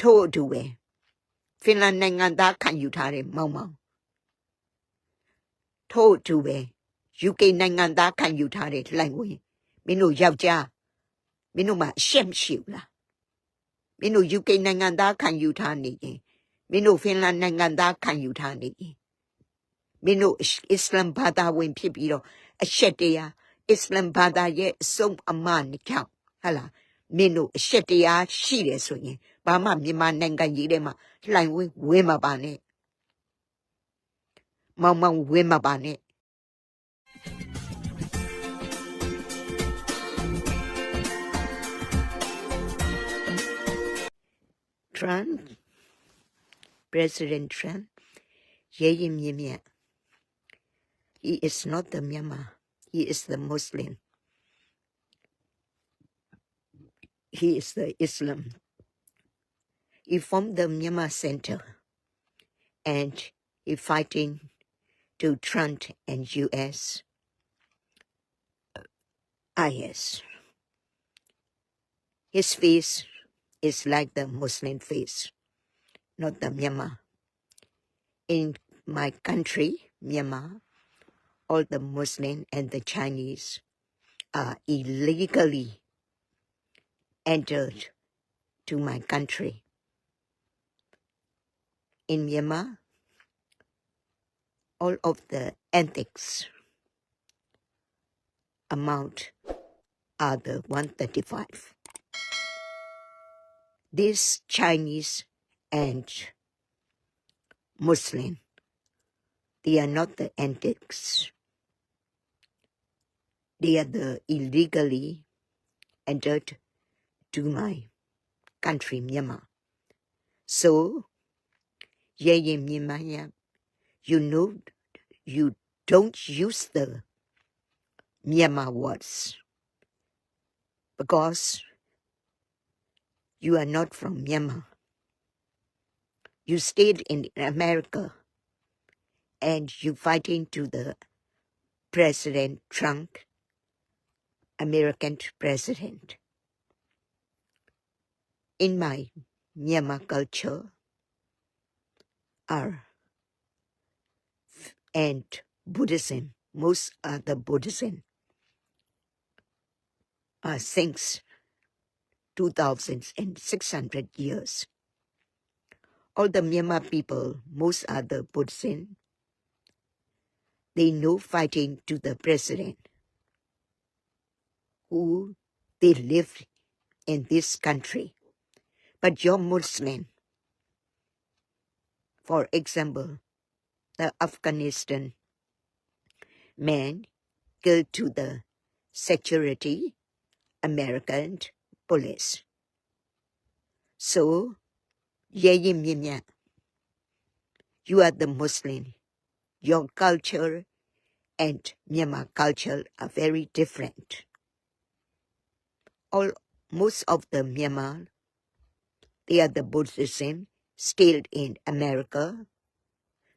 ထို့အတူပဲဖင်လန်နိုင်ငံသားခံယူထားတဲ့မောင်မောင်ထို့အတူပဲ UK နိုင်ငံသားခံယူထားတဲ့လှိုင်ဝင်မင်းတို့ယောက်ျားမင်းတို့မှာအရှက်မရှိဘူးလားမင်းတို့ UK နိုင်ငံသားခံယူထားနေရင်မင်းတို့ဖင်လန်နိုင်ငံသားခံယူထားနေရင်မင်းတို့အစ္စလမ်ဘာသာဝင်ဖြစ်ပြီးတော့အရှက်တရားအစ္စလမ်ဘာသာရဲ့အဆုံးအမနှကြောင့်ဟဟလား မင်းတို့အရှက်တရားရှိတယ်ဆိုရင်ဘာမှမြန်မာနိုင်ငံကြီးထဲမှာလှိုင်ဝင်းဝင်းမပါနဲ့မောင်မောင်ဝင်းမပါနဲ့ Trump President Trump ရဲရင်မြင့်မြတ် He is not the Myanmar he is the Muslim he is the Islam he formed the Myanmar Center and he fighting to Trump and US uh, IS his face is like the Muslim face, not the Myanmar. In my country, Myanmar, all the Muslim and the Chinese are illegally entered to my country. In Myanmar, all of the ethics amount are the 135 these Chinese and Muslim, they are not the antics. They are the illegally entered to my country, Myanmar. So, Yeye Myanmar, you know, you don't use the Myanmar words because you are not from Myanmar. You stayed in America and you fighting to the President Trump, American president. In my Myanmar culture are and Buddhism, most are the Buddhism are since 2,600 years. All the Myanmar people, most are the Buddhism, they know fighting to the president who they live in this country. But you're Muslim. For example, the Afghanistan men go to the security American police. So, Minya, you are the Muslim. Your culture and Myanmar culture are very different. All most of the Myanmar, they are the Buddhism still in America,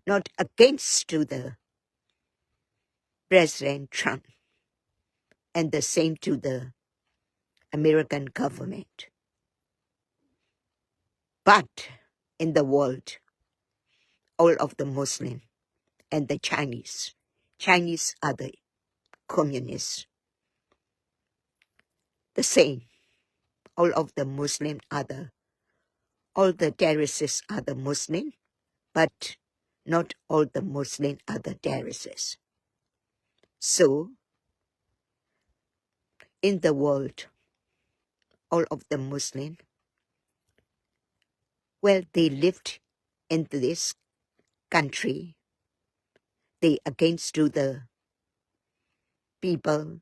not against to the President Trump, and the same to the American government. But in the world, all of the Muslim and the Chinese, Chinese are the communists. The same, all of the Muslim are the, all the terrorists are the Muslim, but not all the Muslim are the terrorists. So, in the world, all of the Muslim, well, they lived in this country. They against to the people.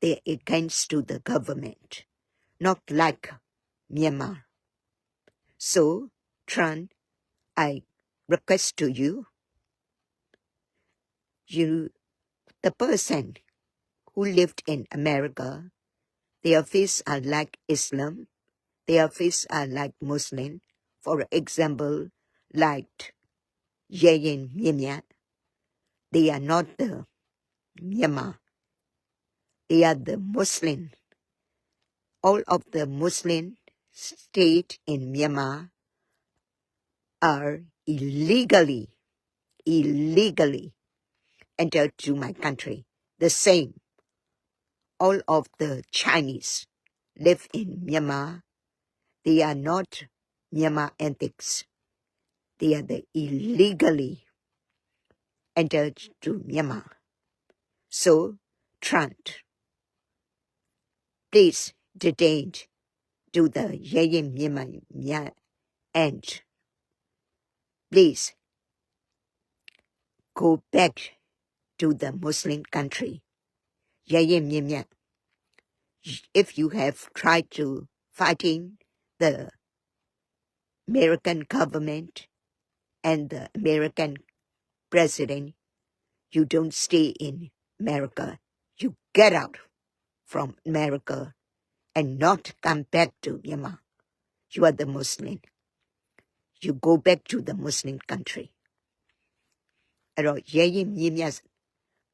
They against to the government, not like Myanmar. So, Tran, I request to you, you, the person who lived in America, their faces are like Islam, their faces are like Muslim. For example, like Yeyin Myanmar, they are not the Myanmar. They are the Muslim. All of the Muslim state in Myanmar are illegally illegally entered to my country. The same. All of the chinese live in myanmar. They are not myanmar ethics they are the illegally entered to myanmar. So Trent please detain to the Myanmar and please go back to the Muslim country. Myanmar, if you have tried to fighting the American government and the American president, you don't stay in America. You get out from America and not come back to Myanmar. You are the Muslim. You go back to the Muslim country. အဲ့တော့ရဲရင်မြင်းမြတ်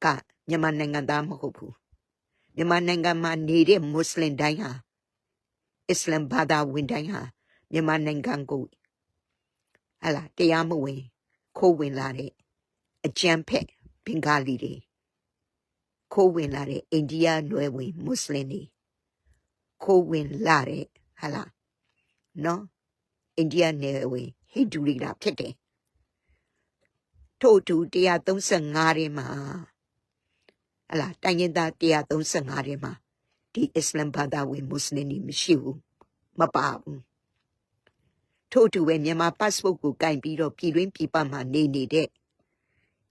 ကမြန်မာနိုင်ငံသားမဟုတ်ဘူးမြန်မာနိုင်ငံမှာနေတဲ့မွတ်စလင်တိုင်းဟာအစ္စလမ်ဘာသာဝင်တိုင်းဟာမြန်မာနိုင်ငံကိုဟလာတရားမဝင် ခိုးဝင်လာတဲ့အကြမ်းဖက်ဘင်္ဂလီတွေခိုးဝင်လာတဲ့အိန္ဒိယနွယ်ဝင်မွတ်စလင်တွေ ခိုးဝင်လာတဲ့ဟာလားနော်အိန္ဒိယနယ်ဝင်ဟိန္ဒူတွေကဖြစ်တယ်ထို့အတူ135ထဲမှာဟာလားတိုင်းရင်းသား135ထဲမှာဒီအစ္စလမ်ဘာသာဝင်မွတ်စလင်တွေမရှိဘူးမပါဘူးထို့အတူပဲမြန်မာ passport ကိုကင်ပြီးတော့ပြည်တွင်းပြည်ပမှာနေနေတဲ့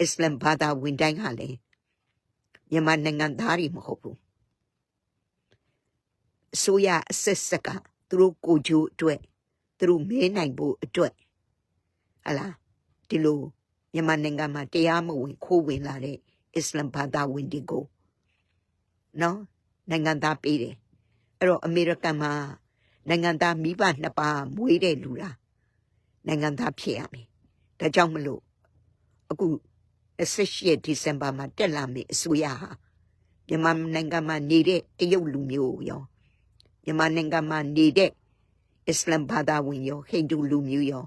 အစ္စလမ်ဘာသာဝင်တိုင်းဟာလည်းမြန်မာနိုင်ငံသားတွေမဟုတ်ဘူး အစိုးရအဆက်ဆက်ကသူတို့ကိုကြိုးအတွက်သူတို့မဲနိုင်ဖို့အတွက်ဟလာဒီလိုမြန်မာနိုင်ငံမှာတရားမဝင်ခိုးဝင်လာတဲ့အစ္စလမ်ဘာသာဝင်တွေကိုနော်နိုင်ငံသားပေးတယ်အဲ့တော့အမေရိကန်မှာနိုင်ငံသားမိဘနှစ်ပါးမွေးတဲ့လူလားနိုင်ငံသားဖြစ်ရမယ်ဒါကြောင့်မလို့အခု28ဒီဇင်ဘာမှာတက်လာမယ့်အစိုးရဟာမြန်မာနိုင်ငံမှာနေတဲ့တရုတ်လူမျိုးရော မြန်မာနိုင်ငံမှာနေတဲ့အစ္စလမ်ဘာသာဝင်ရောဟိန္ဒူလူမျိုးရော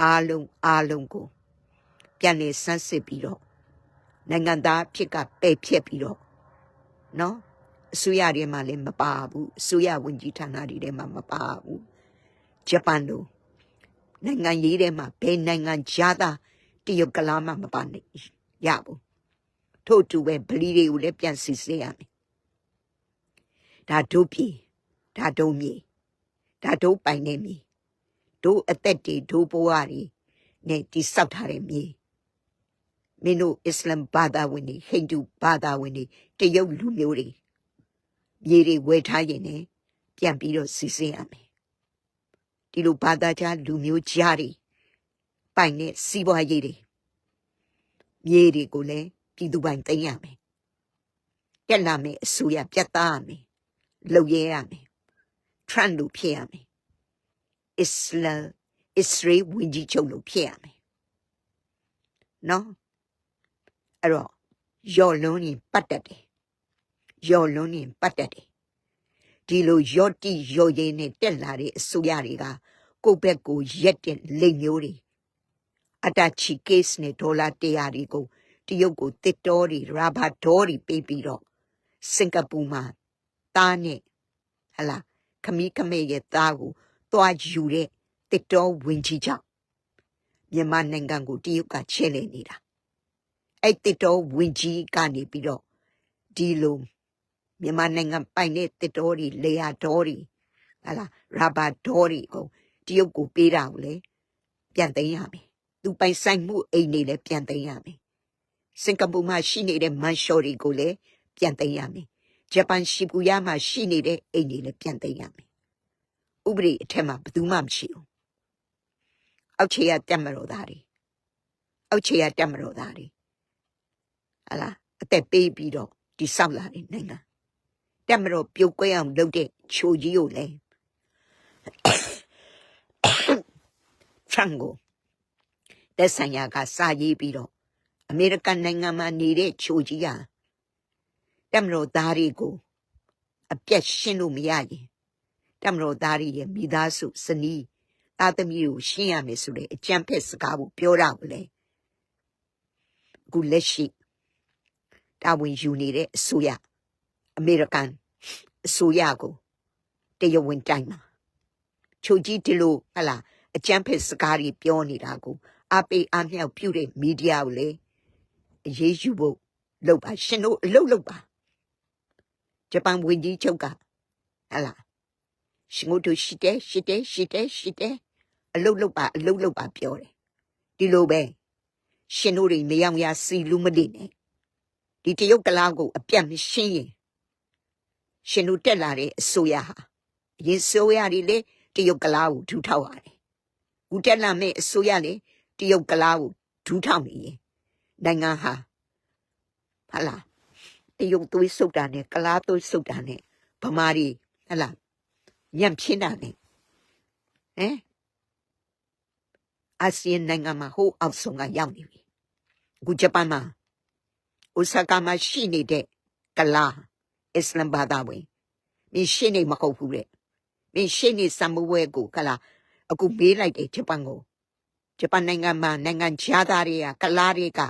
အားလုံးအားလုံးကိုပြန်လေဆန်းစစ်ပြီးတော့နိုင်ငံသားအဖြစ်ကပယ်ဖြတ်ပြီးတော့နော်အစိုးရတွေမှာလည်းမပါဘူးအစိုးရဝန်ကြီးဌာနတွေထဲမှာမပါဘူးဂျပန်လိုနိုင်ငံရေးထဲမှာဘယ်နိုင်ငံကြားသားတရုတ်ကလာမှမပါနိုင်ရဘူးထို့အတူပဲဗလီတွေကိုလည်းပြန်စစ်ဆေးရမယ်ဒါတို့ပြည် ဒါဒုံမြေဒါဒုပိုင်နေမြေဒုအသက်တွေဒုဘဝတွေနဲ့တိဆောက်ထားတဲ့မြေမင်းတို့အစ္စလမ်ဘာသာဝင်တွေဟိန္ဒူဘာသာဝင်တွေတရုတ်လူမျိုးတွေမြေတွေဝယ်ထားရင်လည်းပြန်ပြီးတော့စီစဉ်ရမယ်ဒီလိုဘာသာခြားလူမျိုးကြားတွေပိုင်တဲ့စီးပွားရေးတွေမြေတွေကိုလည်းပြည်သူပိုင်သိမ်းရမယ်တက်လာမယ်အစိုးရပြတ်သားရမယ်လုပ်ရဲရမယ် ထရန့်လို့ဖြစ်ရမယ်အစ္စလာမ်အစ္စရေးဝင်ကြီးချုပ်လို့ဖြစ်ရမယ်နော်အဲ့တော့ယော်လွန်းရင်ပတ်တတ်တယ်ယော်လွန်းရင်ပတ်တတ်တယ်ဒီလိုယော့တိယော်ရင်းနဲ့တက်လာတဲ့အစိုးရတွေကကိုယ့်ဘက်ကိုရက်တဲ့လိမ်မျိုးတွေအတချီကေ့စ်နဲ့ဒေါ်လာ100တွေကိုတရုတ်ကိုတစ်တော်တွေရာဘာဒေါ်တွေပေးပြီးတော့စင်ကာပူမှာတားနဲ့ဟလာ ခမီးခမဲရဲ့သားကိုသွားယူတဲ့တစ်တော်ဝင်ကြီးကြောင့်မြန်မာနိုင်ငံကိုတရုတ်ကချဲ့လေနေတာအဲ့တစ်တော်ဝင်ကြီးကနေပြီးတော့ဒီလိုမြန်မာနိုင်ငံပိုင်တဲ့တစ်တော်တွေလေယာတော်တွေဟလာရာဘာတော်တွေကိုတရုတ်ကိုပေးတာကိုလေပြန်သိမ်းရမယ်သူပိုင်ဆိုင်မှုအိမ်တွေလည်းပြန်သိမ်းရမယ်စင်ကာပူမှာရှိနေတဲ့မန်ရှော်တွေကိုလည်းပြန်သိမ်းရမယ် ဂျပန်ရှီပူယာမှာရှိနေတဲ့အိမ်တွေလည်းပြန်သိမ်းရမယ်။ဥပဒေအထက်မှာဘယ်သူမှမရှိဘူး။အောက်ခြေကတက်မတော်သားတွေအောက်ခြေကတက်မတော်သားတွေဟလာအသက်ပေးပြီးတော့ဒီဆောက်လာတဲ့နိုင်ငံတက်မတော်ပြုတ်ကွဲအောင်လုပ်တဲ့ချိုကြီးကိုလည်းဖရန်ကိုတက်ဆိုင်ရာကစာရေးပြီးတော့အမေရိကန်နိုင်ငံမှာနေတဲ့ချိုကြီးက တက်မတော်သားတွေကိုအပြက်ရှင်းလို့မရရင်တက်မတော်သားတွေရဲ့မိသားစုစနီးသားသမီးကိုရှင်းရမယ်ဆိုတဲ့အကြံဖက်စကားကိုပြောတာကိုလေအခုလက်ရှိတာဝန်ယူနေတဲ့အစိုးရအမေရိကန်အစိုးရကိုတရားဝင်တိုင်မှာချုပ်ကြီးဒီလိုဟလာအကြံဖက်စကားတွေပြောနေတာကိုအပေးအမြောက်ပြုတဲ့မီဒီယာကိုလေအရေးယူဖို့လုပ်ပါရှင်တို့အလုပ်လုပ်ပါ ဂျပန်ဝန်ကြီးချုပ်ကဟလာရှင်တို့ရှိတယ်ရှိတယ်ရှိတယ်ရှိတယ်အလုပ်လုပ်ပါအလုပ်လုပ်ပါပြောတယ်ဒီလိုပဲရှင်တို့တွေမယောင်ရစီလူမလိနဲ့ဒီတရုတ်ကလားကိုအပြတ်မရှင်းရင်ရှင်တို့တက်လာတဲ့အစိုးရဟာအရင်ဆိုရတွေလေတရုတ်ကလားကိုထူထောက်ရတယ်ဦးတက်လာမဲ့အစိုးရလေတရုတ်ကလားကိုဒူးထောက်နေရင်နိုင်ငံဟာဟာလာ တရုတ်သွေးဆုပ်တာနဲ့ကလားသွေးဆုပ်တာနဲ့ဗမာတွေဟာလာညံ့ဖြစ်တာနဲ့ဟမ်အာဆီယံနိုင်ငံမှာဟိုးအောက်ဆုံးကရောက်နေပြီအခုဂျပန်မှာအိုဆာကာမှာရှိနေတဲ့ကလားအစ္စလမ်ဘာသာဝင်မင်းရှိနေမဟုတ်ဘူးတဲ့မင်းရှိနေစမဝဲကိုကလားအခုမေးလိုက်တယ်ဂျပန်ကိုဂျပန်နိုင်ငံမှာနိုင်ငံခြားသားတွေကကလားတွေက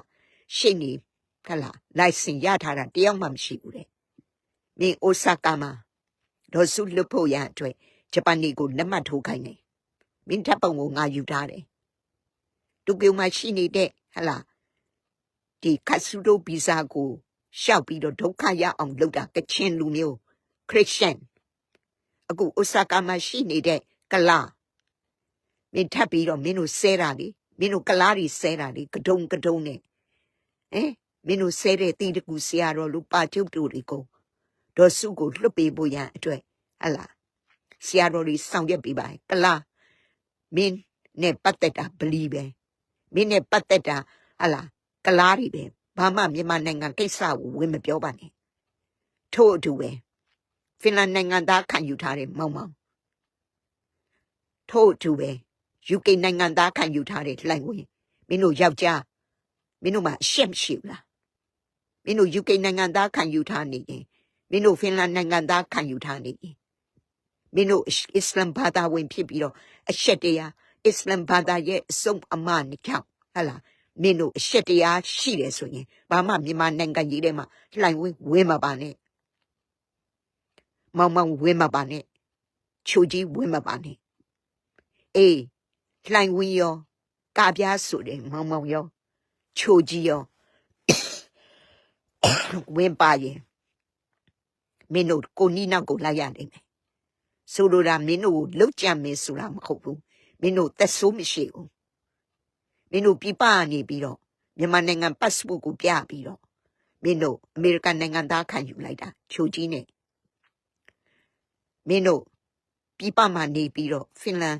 ရှိနေ ခလာလိုင်စင်ရထားတာတယောက်မှမရှိဘူးတဲ့မင်းအိုဆာကာမှာဒေါ်စုလွတ်ဖို့ရအတွက်ဂျပန်နေကိုလက်မှတ်ထိုးခိုင်းတယ်မင်းတပ်ပုံကိုငါယူထားတယ်တူကျိုမှာရှိနေတဲ့ဟလာဒီခတ်ဆူဒိုဗီဇာကိုရှောက်ပြီးတော့ဒုက္ခရအောင်လုပ်တာကချင်လူမျိုးခရစ်ယာန်အခုအိုဆာကာမှာရှိနေတဲ့ကလာမင်းထပ်ပြီးတော့မင်းတို့ဆဲတာလေမင်းတို့ကလားတွေဆဲတာလေကဒုံကဒုံနဲ့ဟမ် မင်းတို့ဆဲတဲ့တီတကူဆရာတော်လူပါကျုပ်တို့တွေကိုဒေါ်စုကိုလွတ်ပေးဖို့ရန်အတွက်ဟလာဆရာတော်တွေဆောင်ရွက်ပေးပါကလားမင်းနဲ့ပတ်သက်တာဗလီပဲမင်းနဲ့ပတ်သက်တာဟလာကလားတွေပဲဘာမှမြန်မာနိုင်ငံကိစ္စကိုဝင်မပြောပါနဲ့ထို့အတူပဲဖင်လန်နိုင်ငံသားခံယူထားတဲ့မောင်မောင်ထို့အတူပဲ UK နိုင်ငံသားခံယူထားတဲ့လှိုင်ဝင်မင်းတို့ယောက်ျားမင်းတို့မှအရှက်မရှိဘူးလား မင်းတို့ UK နိုင်ငံသားခံယူထားနေရင်မင်းတို့ဖင်လန်နိုင်ငံသားခံယူထားနေရင်မင်းတို့အစ္စလမ်ဘာသာဝင်ဖြစ်ပြီးတော့အရှက်တရားအစ္စလမ်ဘာသာရဲ့အဆုံးအမနဲ့ကြောင့်ဟလာမင်းတို့အရှက်တရားရှိတယ်ဆိုရင်ဘာမှမြန်မာနိုင်ငံကြီးထဲမှာလှိုင်ဝင်ဝင်းမပါနဲ့မောင်မောင်ဝင်းမပါနဲ့ချိုကြီးဝင်းမပါနဲ့အေးလှိုင်ဝင်းရောကာပြားဆိုတယ်မောင်မောင်ရောချိုကြီးရော ဝင်းပါရင်မင်းတို့ကိုနီနောက်ကိုလိုက်ရနိုင်မယ်ဆိုလိုတာမင်းတို့ကိုလှုပ်ကြံမယ်ဆိုတာမဟုတ်ဘူးမင်းတို့သက်ဆိုးမရှိဘူးမင်းတို့ပြပနေပြီးတော့မြန်မာနိုင်ငံ passport ကိုပြပြီးတော့မင်းတို့အမေရိကန်နိုင်ငံသားခံယူလိုက်တာချိုကြီးနဲ့မင်းတို့ပြပမှာနေပြီးတော့ဖင်လန်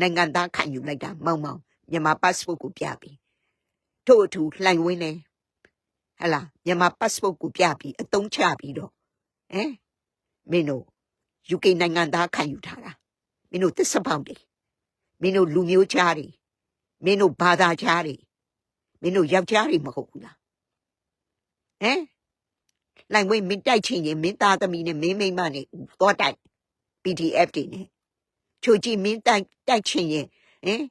နိုင်ငံသားခံယူလိုက်တာမောင်မောင်မြန်မာ passport ကိုပြပြီးထို့အထူလှိုင်ဝင်းနေ ဟလာမြန်မာ passport ကိုပြပြီးအတုံးချပြီးတော့ဟမ်မင်းတို့ UK နိုင်ငံသားခံယူထားတာမင်းတို့သစ္စာပေါက်တယ်မင်းတို့လူမျိုးချားတွေမင်းတို့ဘာသာချားတွေမင်းတို့ယောက်ျားတွေမဟုတ်ဘူးလားဟမ်လိုင်ဝင်းမင်းတိုက်ချင်ရင်မင်းသားသမီးနဲ့မင်းမိန်းမနဲ့သွားတိုက် PDF တွေနဲ့ချိုကြည့်မင်းတိုက်တိုက်ချင်ရင်ဟင်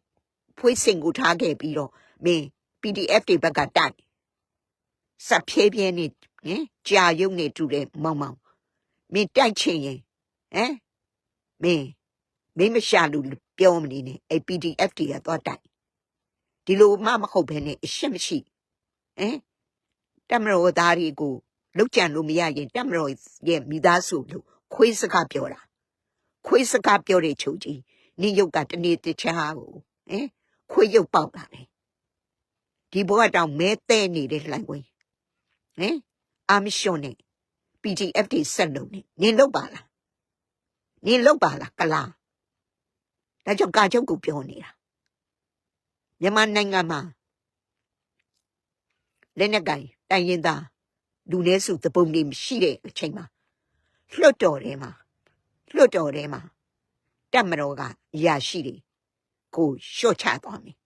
ဖွေးစင်ကိုထားခဲ့ပြီးတော့မင်း PDF တွေဘက်ကတိုက် စဖြည်းဖြည်းနဲ့ဟင်ကြာယုံနေတူတဲ့မောင်မောင်မင်းတိုက်ချင်ရင်ဟမ်မင်းမင်းမရှာလို့ပြောမနေနဲ့အဲ့ PDF တွေကသွားတိုက်ဒီလိုမှမဟုတ်ဘဲနဲ့အရှက်မရှိဟမ်တမရောသားတွေကိုလောက်ကြံလို့မရရင်တမရောရဲ့မိသားစုလို့ခွေးစကားပြောတာခွေးစကားပြောတဲ့ချုပ်ကြီးနင်းရုပ်ကတနေ့တခြားကိုဟင်ခွေးရုပ်ပေါက်လာတယ်ဒီဘဝတောင်မဲတဲ့နေတဲ့လှိုင်ဝင် ဟင်အာမရှွန်နဲ့ PDF တွေဆက်လုံးနေနင်လောက်ပါလားနင်လောက်ပါလားကလားဒါကြောင့်ကာချုပ်ကိုပြောနေတာမြန်မာနိုင်ငံမှာလက်နက်ကိုင်တိုင်ရင်သားလူနည်းစုတပုံတွေမရှိတဲ့အချိန်မှာလွတ်တော်ထဲမှာလွတ်တော်ထဲမှာတက်မတော်ကအရာရှိတွေကိုရှော့ချသွားမယ်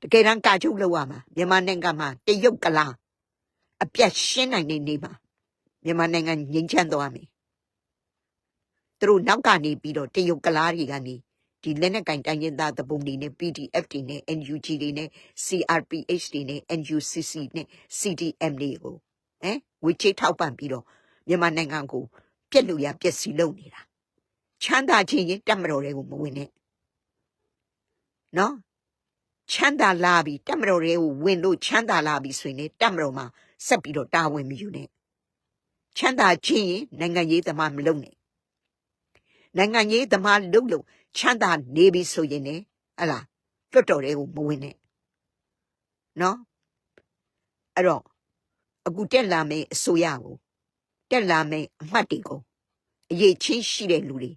တကယ်တမ်းကာချုပ်လောက်ရမှာမြန်မာနိုင်ငံမှာတရုတ်ကလား အပြတ်ရှင်းနိုင်နေနေမှာမြန်မာနိုင်ငံငြိမ်းချမ်းသွားမယ်သူတို့နောက်ကနေပြီးတော့တရုတ်ကလားတွေကနေတဒီလက်နက်ကင်တိုင်းရင်းသားသဘုံတွေနဲ့ PDF တွေနဲ့ NUG တွေနဲ့ CRPH တွေနဲ့ NUCC နဲ့ CDM တွေကိုဟမ်ဝေချေထောက်ပံ့ပြီးတော့မြန်မာနိုင်ငံကိုပြက်လို့ရပြက်စီလုပ်နေတာချမ်းသာခြင်းရင်တက်မတော်တွေကိုမဝင်နဲ့နော်ချမ်းသာလာပြီတက်မတော်တွေကိုဝင်လို့ချမ်းသာလာပြီဆိုရင်လေတက်မတော်မှာ ဆက်ပြီးတော့တာဝန်မယူနဲ့ချမ်းသာခြင်းရင်နိုင်ငံရေးသမားမလုပ်နဲ့နိုင်ငံရေးသမားလုပ်လို့ချမ်းသာနေပြီဆိုရင်လေဟလာလွတ်တော်တွေကိုမဝင်နဲ့နော်အဲ့တော့အခုတက်လာမယ့်အစိုးရကိုတက်လာမယ့်အမှတ်တွေကိုအရေးချင်းရှိတဲ့လူတွေ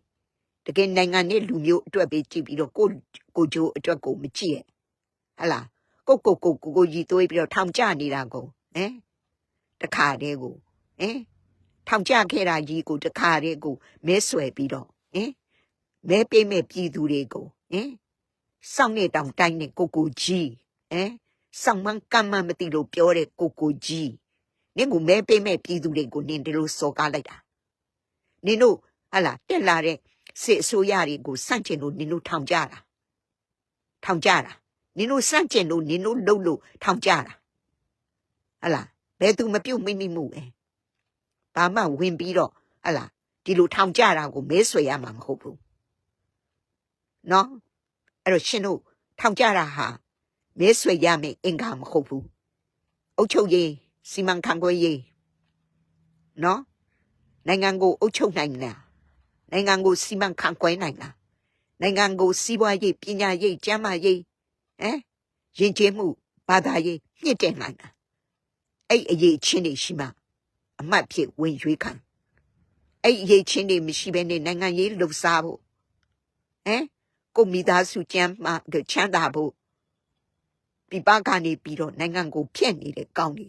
တကယ်နိုင်ငံနဲ့လူမျိုးအတွက်ပဲကြည့်ပြီးတော့ကိုကိုဂျိုးအတွက်ကိုမကြည့်ရဲ့ဟလာကိုကိုကိုကိုကိုကြီးသွေးပြီးတော့ထောင်ကျနေတာကိုဟမ် တခါတည်းကိုဟမ်ထောင်ကျခဲ့တာကြီးကိုတခါတည်းကိုမဲဆွယ်ပြီးတော့ဟမ်မဲပေးမဲ့ပြည်သူတွေကိုဟင်စောင့်နေတောင်တိုင်းနဲ့ကိုကိုကြီးဟင်စောင့်မှန်းကမ်းမှန်းမသိလို့ပြောတဲ့ကိုကိုကြီးနင်ကမဲပေးမဲ့ပြည်သူတွေကိုနင်ဒီလိုစော်ကားလိုက်တာနင်တို့ဟလာတက်လာတဲ့စစ်အစိုးရတွေကိုစန့်ကျင်လို့နင်တို့ထောင်ကြတာထောင်ကြတာနင်တို့စန့်ကျင်လို့နင်တို့လှုပ်လို့ထောင်ကြတာဟလာ ဘယ်သူမပြုတ်မိမိမှုပဲဘာမှဝင်ပြီးတော့ဟလာဒီလိုထောင်ကြတာကိုမဲဆွေရမှာမဟုတ်ဘူးနော်အဲ့တော့ရှင်တို့ထောင်ကြတာဟာမဲဆွေရမယ်အင်္ဂါမဟုတ်ဘူးအုတ်ချုပ်ရေးစီမံခန့်ခွဲရေးနော်နိုင်ငံကိုအုပ်ချုပ်နိုင်လားနိုင်ငံကိုစီမံခန့်ခွဲနိုင်လားနိုင်ငံကိုစီးပွားရေးပညာရေးကျန်းမာရေးဟမ်ယဉ်ကျေးမှုဘာသာရေးမြင့်တင်နိုင်လား အဲ့အရေးချင်းတွေရှိမှအမှတ်ဖြစ်ဝင်ရွေးခံအဲ့အရေးချင်းတွေမရှိဘဲနဲ့နိုင်ငံရေးလှုပ်ရှားဖို့ဟမ်ကိုမိသားစုကျမ်းမှချမ်းသာဖို့ပြပကနေပြီးတော့နိုင်ငံကိုဖျက်နေတဲ့ကောင်းတွေ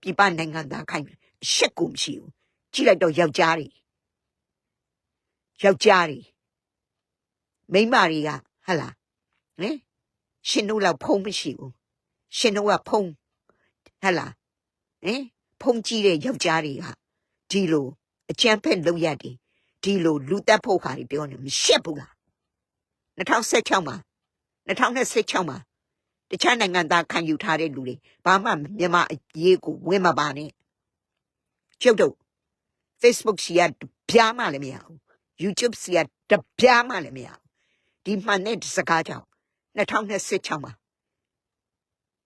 ပြပနိုင်ငံသားခိုင်းအရှက်ကိုမရှိဘူးကြည့်လိုက်တော့ယောက်ျားတွေယောက်ျားတွေမိန်းမတွေကဟလာဟင်ရှင်တို့လောက်ဖုံးမရှိဘူးရှင်တို့ကဖုံးဟလာ ဟင်ဖုံးကြည့်တဲ့ယောက်ျားတွေကဒီလိုအချမ်းဖက်လုပ်ရတယ်ဒီလိုလူတက်ဖို့ခါတွေပြောနေမရှက်ဘူးလား2016မှာ2026မှာတခြားနိုင်ငံသားခံယူထားတဲ့လူတွေဘာမှမြန်မာအရေးကိုဝင်မပါနဲ့ကျုပ်တို့ Facebook စီကပြားမှလည်းမရဘူး YouTube စီကတပြားမှလည်းမရဘူးဒီမှန်တဲ့စကားကြောင့်2026မှာ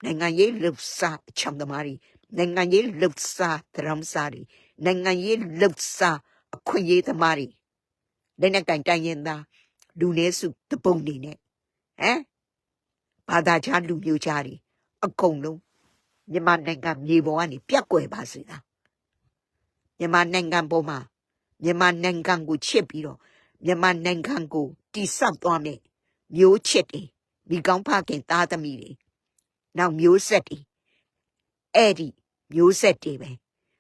နိုင်ငံရေးလှုပ်ရှားအချောင်သမားတွေ နိုင်ငံရေးလှုပ်ရှားဒရမ်စာတွေနိုင်ငံရေးလှုပ်ရှားအခွင့်အရေးသမားတွေလက်နက်ကင်တိုင်းရင်သားလူနည်းစုတပုံနေနဲ့ဟမ်ဘာသာခြားလူမျိုးခြားတွေအကုန်လုံးမြန်မာနိုင်ငံမြေပေါ်ကနေပြက်ကွယ်ပါစေလားမြန်မာနိုင်ငံပေါ်မှာမြန်မာနိုင်ငံကိုချစ်ပြီးတော့မြန်မာနိုင်ငံကိုတိဆောက်သွားမယ်မျိုးချစ်တွေမိကောင်းဖခင်သားသမီးတွေနောက်မျိုးဆက်တွေ အဲ့ဒီမျိုးဆက်တွေပဲ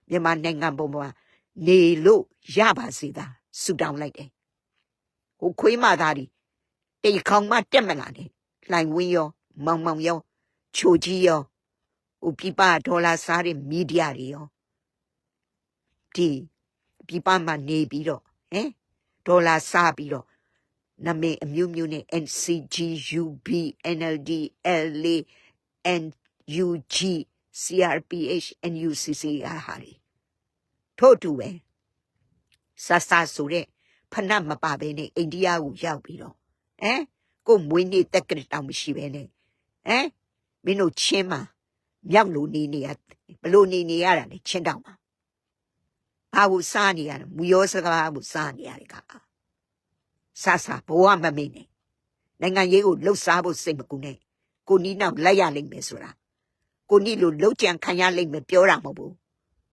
မြန်မာနိုင်ငံပေါ်မှာနေလို့ရပါစေသာဆူတောင်းလိုက်တယ်ဟိုခွေးမသားတွေတိတ်ခေါင်မတက်မလာနဲ့လှိုင်ဝင်းရောမောင်မောင်ရောချိုကြီးရောဟိုပြပဒေါ်လာစားတဲ့မီဒီယာတွေရောဒီပြပမှာနေပြီးတော့ဟမ်ဒေါ်လာစားပြီးတော့နမေအမျိုးမျိုးနဲ့ NCG UB NLD LA NUG CRPH NUCC အားဟာတွေထို့တူပဲဆာဆာဆိုတဲ့ဖဏမပါဘဲနဲ့အိန္ဒိယကိုရောက်ပြီးတော့ဟမ်ကိုမွေးနေ့တက်ကတောင်မရှိပဲနဲ့ဟမ်မင်းတို့ချင်းမှာမြောက်လို့နေနေရဘလို့နေနေရတာလေချင်းတောင်မှာဘာကိုစားနေရလဲမူရောစကားကိုစားနေရတယ်ကဆာဆာဘဝမမေ့နဲ့နိုင်ငံရေးကိုလှုပ်ရှားဖို့စိတ်မကူနဲ့ကိုနီးနောက်လိုက်ရလိမ့်မယ်ဆိုတာ ကိုနီးလိုလှုပ်ကြံခံရလိမ့်မယ်ပြောတာမဟုတ်ဘူး